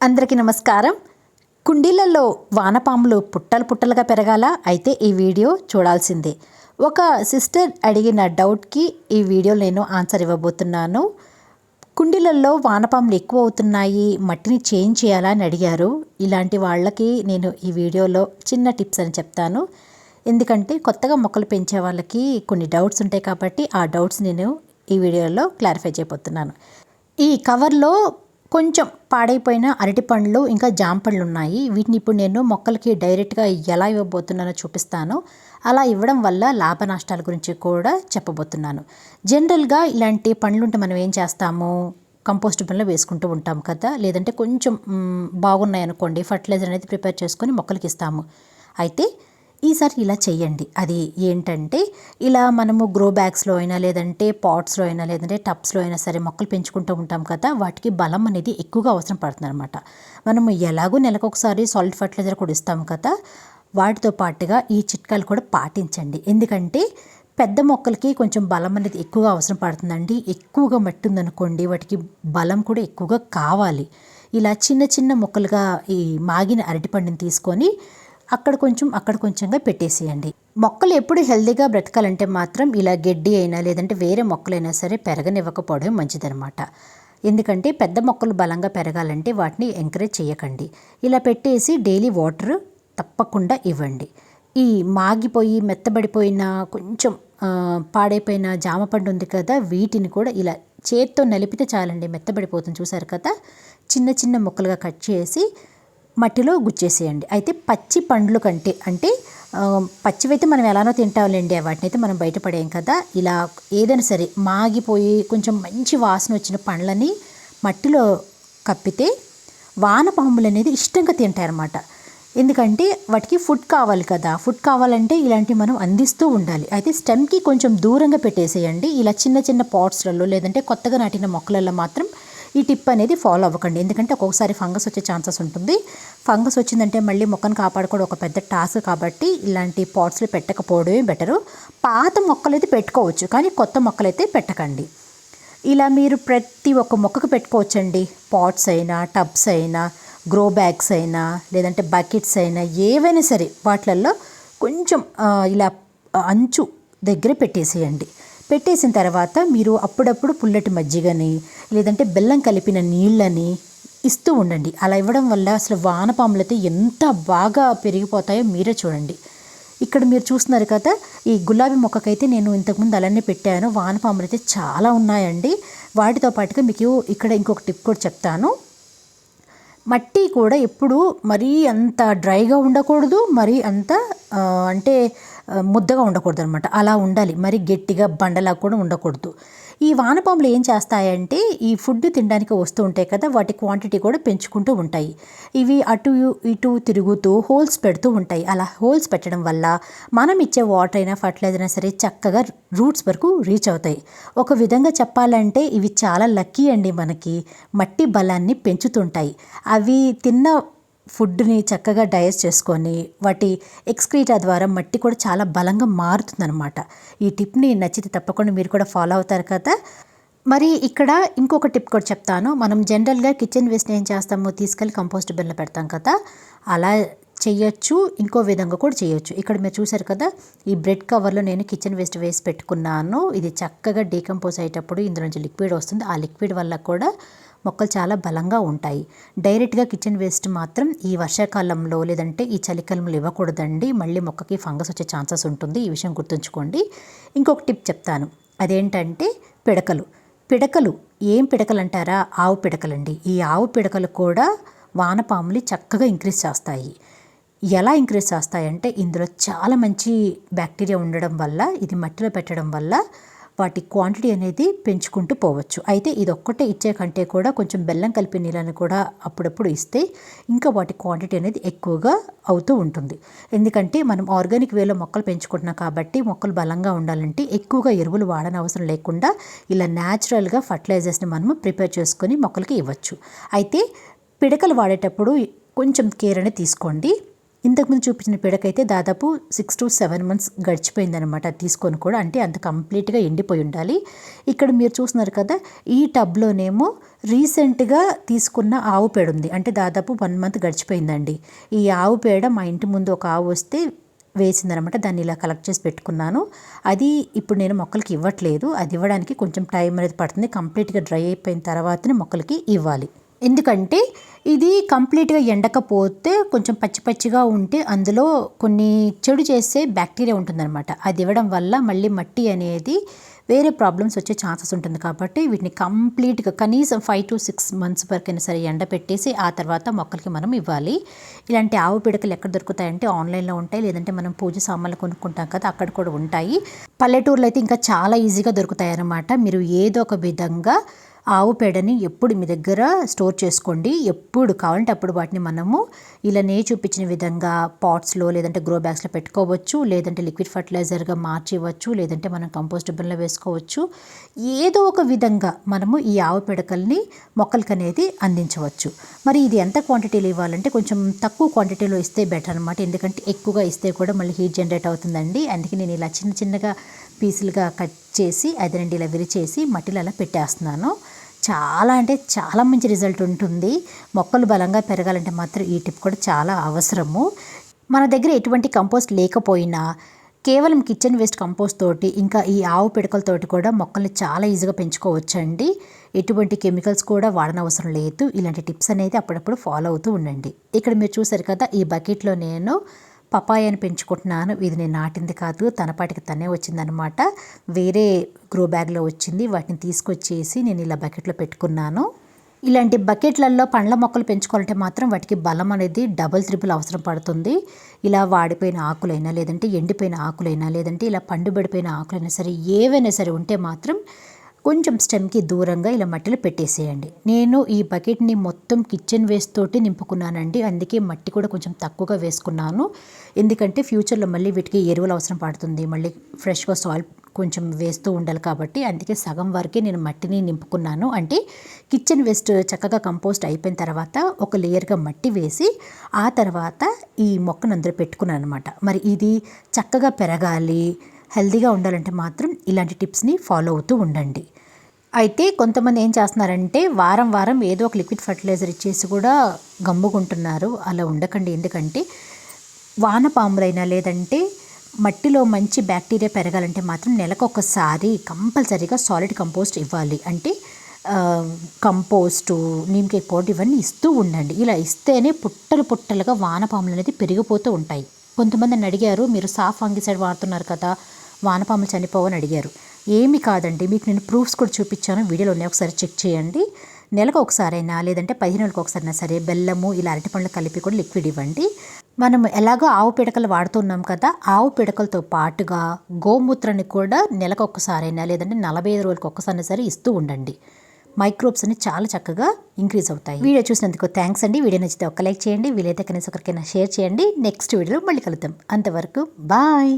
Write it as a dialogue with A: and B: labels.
A: అందరికీ నమస్కారం. కుండీలలో వానపాములు పుట్టలు పుట్టలుగా పెరగాల అయితే ఈ వీడియో చూడాల్సిందే. ఒక సిస్టర్ అడిగిన డౌట్కి ఈ వీడియో నేను ఆన్సర్ ఇవ్వబోతున్నాను. కుండీలలో వానపాములు ఎక్కువ అవుతున్నాయి మట్టిని చేంజ్ చేయాలా అని అడిగారు. ఇలాంటి వాళ్ళకి నేను ఈ వీడియోలో చిన్న టిప్స్ అని చెప్తాను. ఎందుకంటే కొత్తగా మొక్కలు పెంచే వాళ్ళకి కొన్ని డౌట్స్ ఉంటాయి కాబట్టి ఆ డౌట్స్ నేను ఈ వీడియోలో క్లారిఫై చేయబోతున్నాను. ఈ కవర్లో కొంచెం పాడైపోయిన అరటి పండ్లు ఇంకా జాంపళ్ళు ఉన్నాయి. వీటిని ఇప్పుడు నేను మొక్కలకి డైరెక్ట్గా ఎలా ఇవ్వబోతున్నానో చూపిస్తాను. అలా ఇవ్వడం వల్ల లాభ నష్టాల గురించి కూడా చెప్పబోతున్నాను. జనరల్గా ఇలాంటి పండ్లు ఉంటే మనం ఏం చేస్తాము? కంపోస్ట్ బిన్లో వేసుకుంటూ ఉంటాం కదా. లేదంటే కొంచెం బాగున్నాయి అనుకోండి ఫర్టిలైజర్ అనేది ప్రిపేర్ చేసుకొని మొక్కలకి ఇస్తాము. అయితే ఈసారి ఇలా చేయండి అది ఏంటంటే ఇలా మనము గ్రో బ్యాగ్స్లో అయినా లేదంటే పాట్స్లో అయినా లేదంటే టబ్స్లో అయినా సరే మొక్కలు పెంచుకుంటూ ఉంటాం కదా వాటికి బలం అనేది ఎక్కువగా అవసరం పడుతుంది అనమాట మనము ఎలాగో నెలకొకసారి సాలిడ్ ఫర్టిలైజర్ కూడా ఇస్తాం కదా వాటితో పాటుగా ఈ చిట్కాలు కూడా పాటించండి. ఎందుకంటే పెద్ద మొక్కలకి కొంచెం బలం అనేది ఎక్కువగా అవసరం పడుతుందండి. ఎక్కువగా మట్టి ఉందనుకోండి వాటికి బలం కూడా ఎక్కువగా కావాలి. ఇలా చిన్న చిన్న మొక్కలుగా ఈ మాగిన అరటిపండుని తీసుకొని అక్కడ కొంచెం అక్కడ కొంచెంగా పెట్టేసేయండి. మొక్కలు ఎప్పుడు హెల్దీగా బ్రతకాలంటే మాత్రం ఇలా గడ్డి అయినా లేదంటే వేరే మొక్కలైనా సరే పెరగనివ్వకపోవడం మంచిదనమాట ఎందుకంటే పెద్ద మొక్కలు బలంగా పెరగాలంటే వాటిని ఎంకరేజ్ చేయకండి ఇలా పెట్టేసి డైలీ వాటర్ తప్పకుండా ఇవ్వండి. ఈ మాగిపోయి మెత్తబడిపోయిన కొంచెం పాడైపోయిన జామ పండు ఉంది కదా వీటిని కూడా ఇలా చేత్తో నలిపితే చాలండి మెత్తబడిపోతుంది. చూసారు కదా? చిన్న చిన్న ముక్కలుగా కట్ చేసి మట్టిలో గుచ్చేసేయండి. అయితే పచ్చి పండ్లు కంటే అంటే పచ్చివైతే మనం ఎలానో తింటాంలేండి వాటిని అయితే మనం బయటపడేం కదా. ఇలా ఏదైనా సరే మాగిపోయి కొంచెం మంచి వాసన వచ్చిన పండ్లని మట్టిలో కప్పితే వానపాములు అనేది ఇష్టంగా తింటాయన్నమాట. ఎందుకంటే వాటికి ఫుడ్ కావాలి కదా. ఫుడ్ కావాలంటే ఇలాంటివి మనం అందిస్తూ ఉండాలి. అయితే స్టెమ్కి కొంచెం దూరంగా పెట్టేసేయండి. ఇలా చిన్న చిన్న పాట్స్లలో లేదంటే కొత్తగా నాటిన మొక్కలలో మాత్రం ఈ టిప్ అనేది ఫాలో అవ్వకండి. ఎందుకంటే ఒక్కొక్కసారి ఫంగస్ వచ్చే ఛాన్సెస్ ఉంటుంది. ఫంగస్ వచ్చిందంటే మళ్ళీ మొక్కను కాపాడుకోవడం ఒక పెద్ద టాస్క్ కాబట్టి ఇలాంటి పాట్స్లో పెట్టకపోవడమే బెటరు. పాత మొక్కలైతే పెట్టుకోవచ్చు కానీ కొత్త మొక్కలు అయితే పెట్టకండి. ఇలా మీరు ప్రతి ఒక్క మొక్కకు పెట్టుకోవచ్చండి. పాట్స్ అయినా టబ్స్ అయినా గ్రో బ్యాగ్స్ అయినా లేదంటే బకెట్స్ అయినా ఏవైనా సరే వాటిలలో కొంచెం ఇలా అంచు దగ్గర పెట్టేసేయండి. పెట్టేసిన తర్వాత మీరు అప్పుడప్పుడు పుల్లటి మజ్జిగని లేదంటే బెల్లం కలిపిన నీళ్ళని ఇస్తూ ఉండండి. అలా ఇవ్వడం వల్ల అసలు వానపాములు అయితే ఎంత బాగా పెరిగిపోతాయో మీరే చూడండి. ఇక్కడ మీరు చూస్తున్నారు కదా ఈ గులాబీ మొక్కకైతే నేను ఇంతకుముందు అలానే పెట్టాను. వానపాములు అయితే చాలా ఉన్నాయండి. వాటితో పాటుగా మీకు ఇక్కడ ఇంకొక టిప్ కూడా చెప్తాను. మట్టి కూడా ఎప్పుడు మరీ అంత డ్రైగా ఉండకూడదు. మరీ అంత అంటే ముద్దగా ఉండకూడదు అనమాట అలా ఉండాలి. మరి గట్టిగా బండలా కూడా ఉండకూడదు. ఈ వానపాములు ఏం చేస్తాయంటే ఈ ఫుడ్ తినడానికి వస్తూ ఉంటాయి కదా వాటి క్వాంటిటీ కూడా పెంచుకుంటూ ఉంటాయి. ఇవి అటు ఇటు తిరుగుతూ హోల్స్ పెడుతూ ఉంటాయి. అలా హోల్స్ పెట్టడం వల్ల మనం ఇచ్చే వాటర్ అయినా ఫర్టిలైజర్ అయినా సరే చక్కగా రూట్స్ వరకు రీచ్ అవుతాయి. ఒక విధంగా చెప్పాలంటే ఇవి చాలా లక్కీ అండి మనకి. మట్టి బలాన్ని పెంచుతుంటాయి. అవి తిన్న ఫుడ్ని చక్కగా డైజెస్ట్ చేసుకొని వాటి ఎక్స్క్రీటా ద్వారా మట్టి కూడా చాలా బలంగా మారుతుందనమాట ఈ టిప్ని నచ్చితే తప్పకుండా మీరు కూడా ఫాలో అవుతారు కదా. మరి ఇక్కడ ఇంకొక టిప్ కూడా చెప్తాను. మనం జనరల్గా కిచెన్ వేస్ట్ ఏం చేస్తామో తీసుకెళ్ళి కంపోస్ట్ బిన్లో పెడతాం కదా. అలా చేయొచ్చు ఇంకో విధంగా కూడా చేయొచ్చు. ఇక్కడ మీరు చూసారు కదా ఈ బ్రెడ్ కవర్లో నేను కిచెన్ వేస్ట్ వేసి పెట్టుకున్నాను. ఇది చక్కగా డీకంపోజ్ అయ్యేటప్పుడు ఇందులో నుంచి లిక్విడ్ వస్తుంది. ఆ లిక్విడ్ వల్ల కూడా మొక్కలు చాలా బలంగా ఉంటాయి. డైరెక్ట్గా కిచెన్ వేస్ట్ మాత్రం ఈ వర్షాకాలంలో లేదంటే ఈ చలికాలంలో ఇవ్వకూడదండి. మళ్ళీ మొక్కకి ఫంగస్ వచ్చే ఛాన్సెస్ ఉంటుంది. ఈ విషయం గుర్తుంచుకోండి. ఇంకొక టిప్ చెప్తాను. అదేంటంటే పిడకలు. పిడకలు ఏం పిడకలు అంటారా? ఆవు పిడకలండి. ఈ ఆవు పిడకలు కూడా వానపాములు చక్కగా ఇంక్రీజ్ చేస్తాయి. ఎలా ఇంక్రీజ్ చేస్తాయంటే ఇందులో చాలా మంచి బ్యాక్టీరియా ఉండడం వల్ల ఇది మట్టిలో పెట్టడం వల్ల వాటి క్వాంటిటీ అనేది పెంచుకుంటూ పోవచ్చు. అయితే ఇది ఒక్కటే ఇచ్చే కంటే కూడా కొంచెం బెల్లం కలిపి నీళ్ళని కూడా అప్పుడప్పుడు ఇస్తే ఇంకా వాటి క్వాంటిటీ అనేది ఎక్కువగా అవుతూ ఉంటుంది. ఎందుకంటే మనం ఆర్గానిక్ వేలో మొక్కలు పెంచుకుంటున్నాం కాబట్టి మొక్కలు బలంగా ఉండాలంటే ఎక్కువగా ఎరువులు వాడని అవసరం లేకుండా ఇలా న్యాచురల్గా ఫర్టిలైజర్స్ని మనము ప్రిపేర్ చేసుకొని మొక్కలకి ఇవ్వచ్చు. అయితే పిడకలు వాడేటప్పుడు కొంచెం కేర్ అనేది తీసుకోండి. ఇంతకుముందు చూపించిన పిడకైతే దాదాపు సిక్స్ టు సెవెన్ మంత్స్ గడిచిపోయిందనమాట తీసుకొని కూడా. అంటే అంత కంప్లీట్గా ఎండిపోయి ఉండాలి. ఇక్కడ మీరు చూస్తున్నారు కదా ఈ టబ్లోనేమో రీసెంట్గా తీసుకున్న ఆవు పేడ ఉంది. అంటే దాదాపు వన్ మంత్ గడిచిపోయిందండి. ఈ ఆవు పేడ మా ఇంటి ముందు ఒక ఆవు వస్తే వేసిందనమాట దాన్ని ఇలా కలెక్ట్ చేసి పెట్టుకున్నాను. అది ఇప్పుడు నేను మొక్కలకి ఇవ్వట్లేదు. అది ఇవ్వడానికి కొంచెం టైం అనేది పడుతుంది. కంప్లీట్గా డ్రై అయిపోయిన తర్వాతనే మొక్కలకి ఇవ్వాలి. ఎందుకంటే ఇది కంప్లీట్గా ఎండకపోతే కొంచెం పచ్చి పచ్చిగా ఉంటే అందులో కొన్ని చెడు చేసే బ్యాక్టీరియా ఉంటుందన్నమాట. అది ఇవ్వడం వల్ల మళ్ళీ మట్టి అనేది వేరే ప్రాబ్లమ్స్ వచ్చే ఛాన్సెస్ ఉంటుంది కాబట్టి వీటిని కంప్లీట్గా కనీసం ఫైవ్ టు సిక్స్ మంత్స్ వరకైనా సరే ఎండ పెట్టేసి ఆ తర్వాత మొక్కలకి మనం ఇవ్వాలి. ఇలాంటి ఆవు పిడకలు ఎక్కడ దొరుకుతాయంటే ఆన్లైన్లో ఉంటాయి. లేదంటే మనం పూజ సామాన్లు కొనుక్కుంటాం కదా అక్కడ కూడా ఉంటాయి. పల్లెటూర్లో అయితే ఇంకా చాలా ఈజీగా దొరుకుతాయి అన్నమాట మీరు ఏదో ఒక విధంగా ఆవు పేడని ఎప్పుడు మీ దగ్గర స్టోర్ చేసుకోండి. ఎప్పుడు కావాలంటే అప్పుడు వాటిని మనము ఇలా నే చూపించిన విధంగా పాట్స్లో లేదంటే గ్రో బ్యాగ్స్లో పెట్టుకోవచ్చు. లేదంటే లిక్విడ్ ఫర్టిలైజర్గా మార్చివచ్చు. లేదంటే మనం కంపోస్ట్ బిన్లో వేసుకోవచ్చు. ఏదో ఒక విధంగా మనము ఈ ఆవు పిడకల్ని మొక్కలకి అనేది అందించవచ్చు. మరి ఇది ఎంత క్వాంటిటీలో ఇవ్వాలంటే కొంచెం తక్కువ క్వాంటిటీలో ఇస్తే బెటర్ అనమాట ఎందుకంటే ఎక్కువగా ఇస్తే కూడా మళ్ళీ హీట్ జనరేట్ అవుతుందండి. అందుకే నేను ఇలా చిన్న చిన్నగా పీసులుగా కట్ చేసి అది రెండు ఇలా విరిచేసి మట్టిలో అలా పెట్టేస్తున్నాను. చాలా అంటే చాలా మంచి రిజల్ట్ ఉంటుంది. మొక్కలు బలంగా పెరగాలంటే మాత్రం ఈ టిప్ కూడా చాలా అవసరము. మన దగ్గర ఎటువంటి కంపోస్ట్ లేకపోయినా కేవలం కిచెన్ వేస్ట్ కంపోస్ట్ తోటి ఇంకా ఈ ఆవు పిడకలతోటి కూడా మొక్కల్ని చాలా ఈజీగా పెంచుకోవచ్చండి. ఎటువంటి కెమికల్స్ కూడా వాడనవసరం లేదు. ఇలాంటి టిప్స్ అనేది అప్పుడప్పుడు ఫాలో అవుతూ ఉండండి. ఇక్కడ మీరు చూసారు కదా ఈ బకెట్లో నేను పపాయాని పెంచుకుంటున్నాను. ఇది నేను నాటింది కాదు. తన పాటికి తనే వచ్చిందనమాట వేరే గ్రో బ్యాగ్లో వచ్చింది. వాటిని తీసుకొచ్చేసి నేను ఇలా బకెట్లో పెట్టుకున్నాను. ఇలాంటి బకెట్లలో పండ్ల మొక్కలు పెంచుకోవాలంటే మాత్రం వాటికి బలం అనేది డబుల్ త్రిపుల్ అవసరం పడుతుంది. ఇలా వాడిపోయిన ఆకులైనా లేదంటే ఎండిపోయిన ఆకులైనా లేదంటే ఇలా పండుబడిపోయిన ఆకులైనా సరే ఏవైనా సరే ఉంటే మాత్రం కొంచెం స్టెమ్కి దూరంగా ఇలా మట్టిలో పెట్టేసేయండి. నేను ఈ బకెట్ని మొత్తం కిచెన్ వేస్ట్ తోటి నింపుకున్నానండి. అందుకే మట్టి కూడా కొంచెం తక్కువగా వేసుకున్నాను. ఎందుకంటే ఫ్యూచర్లో మళ్ళీ వీటికి ఎరువులు అవసరం పడుతుంది. మళ్ళీ ఫ్రెష్గా సాయిల్ కొంచెం వేస్తూ ఉండాలి కాబట్టి అందుకే సగం వరకే నేను మట్టిని నింపుకున్నాను. అంటే కిచెన్ వేస్ట్ చక్కగా కంపోస్ట్ అయిపోయిన తర్వాత ఒక లేయర్గా మట్టి వేసి ఆ తర్వాత ఈ మొక్కను అందరూ పెట్టుకున్నాను అనమాట మరి ఇది చక్కగా పెరగాలి హెల్తీగా ఉండాలంటే మాత్రం ఇలాంటి టిప్స్ని ఫాలో అవుతూ ఉండండి. అయితే కొంతమంది ఏం చేస్తున్నారంటే వారం వారం ఏదో ఒక లిక్విడ్ ఫర్టిలైజర్ ఇచ్చేసి కూడా గమ్ముకుంటున్నారు. అలా ఉండకండి. ఎందుకంటే వానపాములైనా లేదంటే మట్టిలో మంచి బ్యాక్టీరియా పెరగాలంటే మాత్రం నెలకు ఒకసారి కంపల్సరీగా సాలిడ్ కంపోస్ట్ ఇవ్వాలి. అంటే కంపోస్టు నీమ్కే పోటీ ఇవన్నీ ఇస్తూ ఉండండి. ఇలా ఇస్తేనే పుట్టలు పుట్టలుగా వానపాములు అనేది పెరిగిపోతూ ఉంటాయి. కొంతమంది అడిగారు మీరు సాఫ్ ఫంగిసైడ్ వాడుతున్నారు కదా వానపాములు చనిపోవని అడిగారు. ఏమి కాదండి. మీకు నేను ప్రూఫ్స్ కూడా చూపించాను. వీడియోలో ఉన్నాయి. ఒకసారి చెక్ చేయండి. నెలకు ఒకసారైనా లేదంటే పదిహేను నెలలకు ఒకసారైనా సరే బెల్లము ఇలా అరటి పండ్లు కలిపి కూడా లిక్విడ్ ఇవ్వండి. మనం ఎలాగో ఆవు పిడకలు వాడుతున్నాం కదా ఆవు పిడకలతో పాటుగా గోమూత్రాన్ని కూడా నెలకు ఒక్కసారైనా లేదంటే నలభై ఐదు రోజులకు ఒక్కసారి సరే ఇస్తూ ఉండండి. మైక్రోబ్స్ అని చాలా చక్కగా ఇంక్రీజ్ అవుతాయి. వీడియో చూసినందుకు థ్యాంక్స్ అండి. వీడియో నచ్చితే ఒక లైక్ చేయండి. వీలైతే కనీసం ఒకరికైనా షేర్ చేయండి. నెక్స్ట్ వీడియోలో మళ్ళీ కలుద్దాం. అంతవరకు బాయ్.